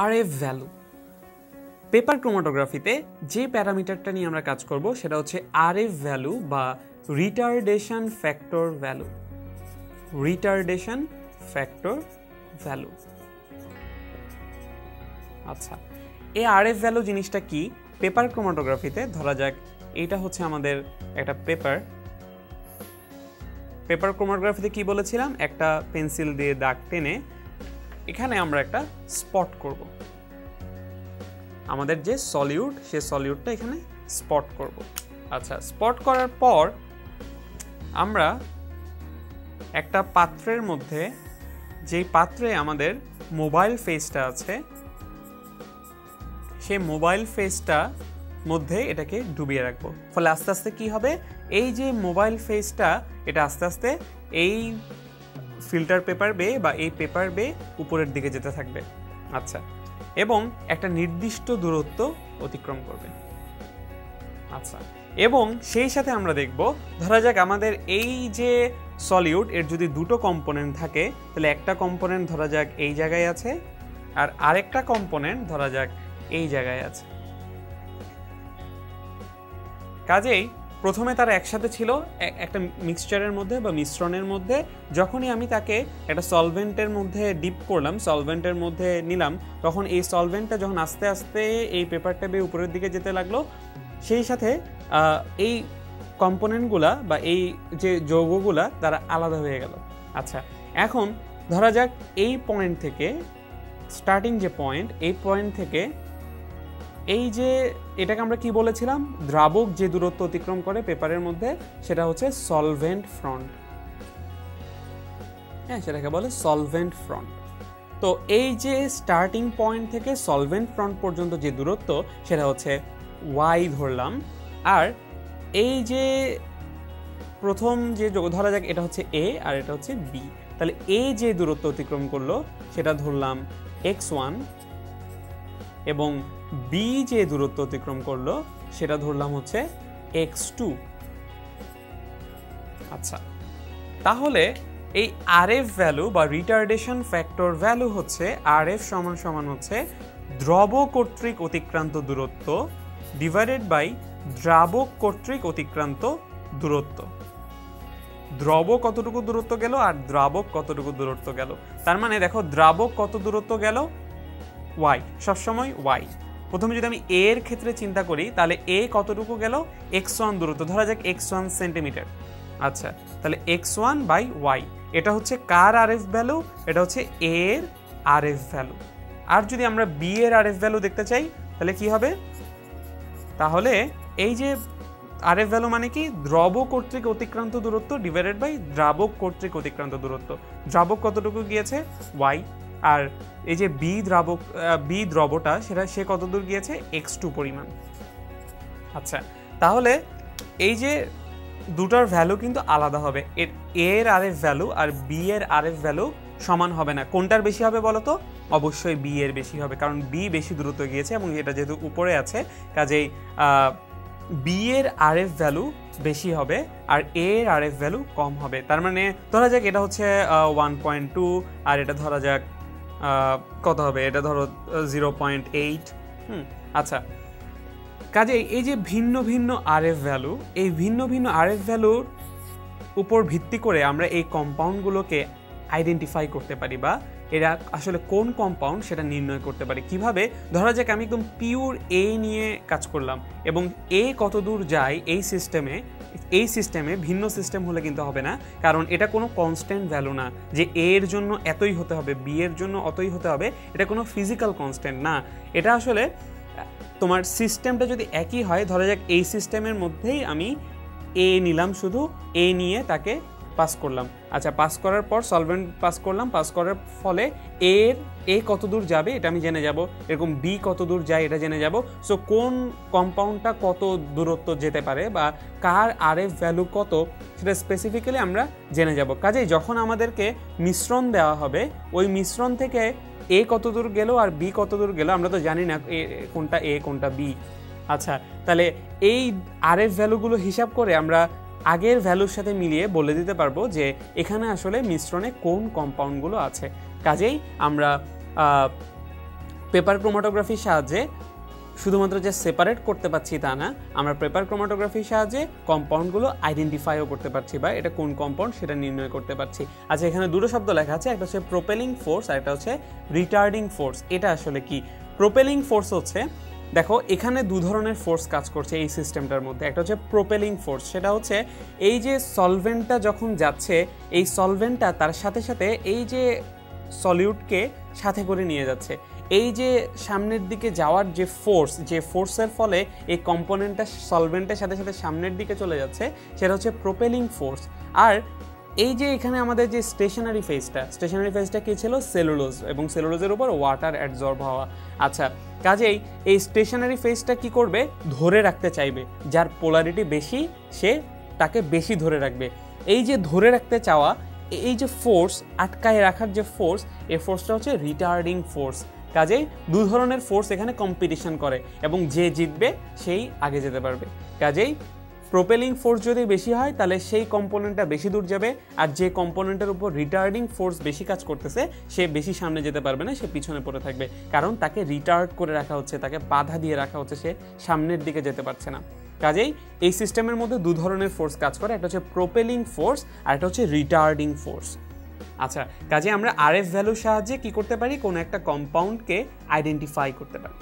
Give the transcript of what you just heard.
R F value. Paper ক্রোমাটোগ্রাফিতে যে প্যারামিটারটা নিয়ে আমরা কাজ করব, সেটা হচ্ছে আর এফ ভ্যালু বা retardation factor value. Retardation factor value. আচ্ছা এই আর এফ ভ্যালু জিনিসটা কি? পেপার ক্রোমাটোগ্রাফিতে ধরা যাক, এটা হচ্ছে আমাদের একটা পেপার। পেপার ক্রোমাটোগ্রাফিতে কি বলেছিলাম? একটা পেন্সিল দিয়ে দাগ টেনে এখানে আমরা একটা স্পট করব। আমাদের যে সলিউড সে সলিউডটা এখানে স্পট করব। আচ্ছা স্পট করার পর আমরা একটা পাত্রের মধ্যে যেই পাত্রে আমাদের মোবাইল ফেসটা আছে, সেই মোবাইল ফেসটা মধ্যে এটাকে ডুবিয়ে রাখব। ফলে আস্তে আস্তে কি হবে? এই যে মোবাইল ফেসটা এটা আস্তে আস্তে এই ফিল্টার পেপার বে বা এই পেপার বে উপরের দিকে যেতে থাকবে। আচ্ছা এবং একটা নির্দিষ্ট দূরত্ব অতিক্রম করবে। আচ্ছা এবং সেই সাথে আমরা দেখব, ধরা যাক আমাদের এই যে সলিউড এর যদি দুটো কম্পোনেন্ট থাকে, তাহলে একটা কম্পোনেন্ট ধরা যাক এই জায়গায় আছে, আর আরেকটা কম্পোনেন্ট ধরা যাক এই জায়গায় আছে। কাজেই প্রথমে তারা একসাথে ছিল একটা মিক্সচারের মধ্যে বা মিশ্রণের মধ্যে। যখনই আমি তাকে একটা সলভেন্টের মধ্যে ডিপ করলাম সলভেন্টের মধ্যে নিলাম, তখন এই সলভেন্টটা যখন আস্তে আস্তে এই পেপারটা বেয়ে উপরের দিকে যেতে লাগল, সেই সাথে এই কম্পোনেন্টগুলা বা এই যে যৌগগুলা তারা আলাদা হয়ে গেল। আচ্ছা এখন ধরা যাক এই পয়েন্ট থেকে স্টার্টিং যে পয়েন্ট এই পয়েন্ট থেকে এই যে এটাকে আমরা কি বলেছিলাম? দ্রাবক যে দূরত্ব অতিক্রম করে পেপারের মধ্যে, সেটা হচ্ছে সলভেন্ট ফ্রন্ট হ্যাঁ সেটাকে বলে সলভেন্ট ফ্রন্ট তো এই যে স্টার্টিং পয়েন্ট থেকে সলভেন্ট ফ্রন্ট পর্যন্ত যে দূরত্ব, সেটা হচ্ছে ওয়াই ধরলাম। আর এই যে প্রথম যে ধরা যাক, এটা হচ্ছে এ আর এটা হচ্ছে বি তাহলে এ যে দূরত্ব অতিক্রম করল, সেটা ধরলাম এক্স ওয়ান এবং বি যে দূরত্ব অতিক্রম করল, সেটা ধরলাম হচ্ছে এক্স টু আচ্ছা তাহলে এই আর এফ ভ্যালু বা রিটার্ডেশন ফ্যাক্টর ভ্যালু হচ্ছে আর এফ সমান সমান হচ্ছে দ্রব কর্তৃক অতিক্রান্ত দূরত্ব ডিভাইডেড বাই দ্রাবক কর্তৃক অতিক্রান্ত দূরত্ব। দ্রব কতটুকু দূরত্ব গেল আর দ্রাবক কতটুকু দূরত্ব গেল? তার মানে দেখো দ্রাবক কত দূরত্ব গেল? ওয়াই, সবসময় ওয়াই। প্রথমে যদি আমি এ এর ক্ষেত্রে চিন্তা করি, তাহলে এ কতটুকু গেল? এক্স ওয়ান দূরত্ব। ধরা যাক এক্স ওয়ান সেন্টিমিটার। আচ্ছা তাহলে এক্স ওয়ান বাই ওয়াই। এটা হচ্ছে কার আর এফ ভ্যালু? এটা হচ্ছে এ এর আর এফ ভ্যালু। আর যদি আমরা বি এর আর এফ ভ্যালু দেখতে চাই, তাহলে কি হবে? তাহলে এই যে আর এফ ভ্যালু মানে কি? দ্রব কর্তৃক অতিক্রান্ত দূরত্ব ডিভাইডেড বাই দ্রাবক কর্তৃক অতিক্রান্ত দূরত্ব। দ্রাবক কতটুকু গিয়েছে? ওয়াই। আর এই যে বি দ্রাবক বি দ্রবটা সেটা সে কত দূর গিয়েছে? এক্স টু পরিমাণ। আচ্ছা তাহলে এই যে দুটার ভ্যালু কিন্তু আলাদা হবে। এর এর R F value R B এর আর এফ ভ্যালু সমান হবে না। কোনটার বেশি হবে বলো তো অবশ্যই বি এর বেশি হবে, কারণ বি বেশি দূরত্ব গিয়েছে এবং এটা যেহেতু উপরে আছে, কাজেই বি এর আর এফ ভ্যালু বেশি হবে আর এ এর আর এফ ভ্যালু কম হবে। তার মানে ধরা যাক এটা হচ্ছে ওয়ান পয়েন্ট টু আর এটা ধরা যাক কত হবে? এটা ধরো জিরো পয়েন্ট এইট হুম আচ্ছা। কাজে এই যে ভিন্ন ভিন্ন আর এফ ভ্যালু এই ভিন্ন ভিন্ন আর এফ ভ্যালুর উপর ভিত্তি করে আমরা এই কম্পাউন্ডগুলোকে আইডেন্টিফাই করতে পারি বা এরা আসলে কোন কম্পাউন্ড সেটা নির্ণয় করতে পারি। কীভাবে? ধরা যাক আমি একদম পিওর এ নিয়ে কাজ করলাম এবং এ কত দূর যায় এই সিস্টেমে এই সিস্টেমে ভিন্ন সিস্টেম হলে কিন্তু হবে না, কারণ এটা কোনো কনস্ট্যান্ট ভ্যালু না। যে এ এর জন্য এতই হতে হবে বি এর জন্য অতই হতে হবে, এটা কোনো ফিজিক্যাল কনস্ট্যান্ট না। এটা আসলে, তোমার সিস্টেমটা যদি একই হয়, ধরা যাক এই সিস্টেমের মধ্যেই আমি এ নিলাম শুধু এ নিয়ে তাকে পাস করলাম। আচ্ছা পাস করার পর সলভেন্ট পাস করলাম পাস করার ফলে এর এ কত দূর যাবে এটা আমি জেনে যাব। এরকম বি কত দূর যায় এটা জেনে যাব। সো কোন কম্পাউন্ডটা কত দূরত্ব যেতে পারে বা কার আর এফ ভ্যালু কত, সেটা স্পেসিফিক্যালি আমরা জেনে যাব। কাজেই যখন আমাদেরকে মিশ্রণ দেওয়া হবে, ওই মিশ্রণ থেকে এ কত দূর গেল আর বি কত দূর গেল, আমরা তো জানি না কোনটা এ কোনটা বি আচ্ছা তাহলে এই আর এফ ভ্যালুগুলো হিসাব করে আমরা আগের ভ্যালুর সাথে মিলিয়ে বলে দিতে পারব যে এখানে আসলে মিশ্রণে কোন কম্পাউন্ডগুলো আছে। কাজেই আমরা পেপার ক্রোমাটোগ্রাফির সাহায্যে শুধুমাত্র যে সেপারেট করতে পারছি তা না, আমরা পেপার ক্রোমাটোগ্রাফির সাহায্যে কম্পাউন্ডগুলো আইডেন্টিফাইও করতে পারছি বা এটা কোন কম্পাউন্ড সেটা নির্ণয় করতে পারছি। আচ্ছা এখানে দুটো শব্দ লেখা আছে, একটা হচ্ছে প্রোপেলিং ফোর্স আর একটা হচ্ছে রিটার্ডিং ফোর্স এটা আসলে কি? প্রোপেলিং ফোর্স হচ্ছে দেখো, এখানে দু ধরনের ফোর্স কাজ করছে এই সিস্টেমটার মধ্যে। একটা হচ্ছে প্রোপেলিং ফোর্স সেটা হচ্ছে এই যে সলভেন্টটা যখন যাচ্ছে, এই সলভেন্টটা তার সাথে সাথে এই যে সলিউটকে সাথে করে নিয়ে যাচ্ছে। এই যে সামনের দিকে যাওয়ার যে ফোর্স যে ফোর্সের ফলে এই কম্পোনেন্টটা সলভেন্টের সাথে সাথে সামনের দিকে চলে যাচ্ছে, সেটা হচ্ছে প্রোপেলিং ফোর্স আর এই যে এখানে আমাদের যে স্টেশনারি ফেজটা স্টেশনারি ফেজটা কী ছিল? সেলুলোজ এবং সেলুলোজের উপর ওয়াটার অ্যাডজর্ব হওয়া। আচ্ছা কাজেই এই স্টেশনারি ফেসটা কি করবে? ধরে রাখতে চাইবে। যার পোলারিটি বেশি, সে তাকে বেশি ধরে রাখবে। এই যে ধরে রাখতে চাওয়া এই যে ফোর্স আটকায় রাখার যে ফোর্স এই ফোর্সটা হচ্ছে রিটার্ডিং ফোর্স কাজেই দু ধরনের ফোর্স এখানে কম্পিটিশন করে এবং যে জিতবে, সেই আগে যেতে পারবে। কাজেই প্রোপেলিং ফোর্স যদি বেশি হয়, তাহলে সেই কম্পোনেন্টটা বেশি দূর যাবে। আর যে কম্পোনেন্টের উপর রিটার্ডিং ফোর্স বেশি কাজ করতেছে, সে বেশি সামনে যেতে পারবে না, সে পিছনে পড়ে থাকবে। কারণ তাকে রিটার্ড করে রাখা হচ্ছে, তাকে বাধা দিয়ে রাখা হচ্ছে, সে সামনের দিকে যেতে পারছে না। কাজেই এই সিস্টেমের মধ্যে দু ধরনের ফোর্স কাজ করে, একটা হচ্ছে প্রোপেলিং ফোর্স আর একটা হচ্ছে রিটার্ডিং ফোর্স আচ্ছা কাজে আমরা আরএফ ভ্যালুর সাহায্যে কি করতে পারি? কোনো একটা কম্পাউন্ডকে আইডেন্টিফাই করতে পারি।